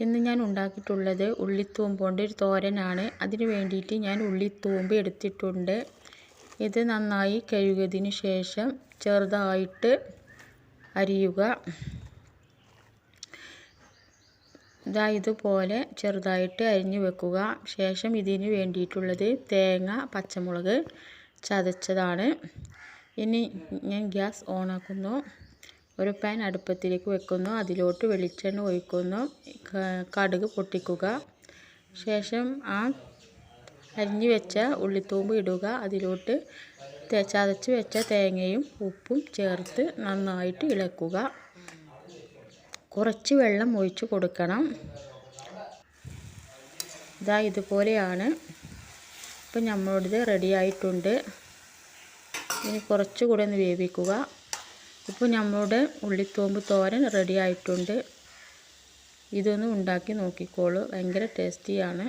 ഇന്ന് ഞാൻ ഉണ്ടാക്കിയിട്ടുള്ളത് ഉള്ളിത്തൂമ്പ് കൊണ്ട് ഒരു തോരനാണ്. അതിന് വേണ്ടിയിട്ട് ഞാൻ ഉള്ളിത്തൂമ്പ് എടുത്തിട്ടുണ്ട്. ഇത് നന്നായി കഴുകിയതിന് ശേഷം ചെറുതായിട്ട് അരിയുക. ഇതാ ഇതുപോലെ ചെറുതായിട്ട് അരിഞ്ഞു വെക്കുക. ശേഷം ഇതിന് വേണ്ടിയിട്ടുള്ളത് തേങ്ങ പച്ചമുളക് ചതച്ചതാണ്. ഇനി ഞാൻ ഗ്യാസ് ഓണാക്കുന്നു. ഒരു പാൻ അടുപ്പത്തിലേക്ക് വെക്കുന്നു. അതിലോട്ട് വെളിച്ചെണ്ണ ഒഴിക്കുന്നു. കടുക് പൊട്ടിക്കുക. ശേഷം ആ അരിഞ്ഞു വെച്ച ഉള്ളിത്തൂമ്പ് ഇടുക. അതിലോട്ട് ചതച്ച് വെച്ച തേങ്ങയും ഉപ്പും ചേർത്ത് നന്നായിട്ട് ഇളക്കുക. കുറച്ച് വെള്ളം ഒഴിച്ച് കൊടുക്കണം. ഇതാ ഇതുപോലെയാണ്. ഇപ്പം നമ്മളുടേത് റെഡി ആയിട്ടുണ്ട്. ഇനി കുറച്ചുകൂടെ ഒന്ന് വേവിക്കുക. ഇപ്പോൾ നമ്മളുടെ ഉള്ളിത്തോമ്പ് തോരൻ റെഡി ആയിട്ടുണ്ട്. ഇതൊന്ന് ഉണ്ടാക്കി നോക്കിക്കോളൂ. ഭയങ്കര ടേസ്റ്റിയാണ്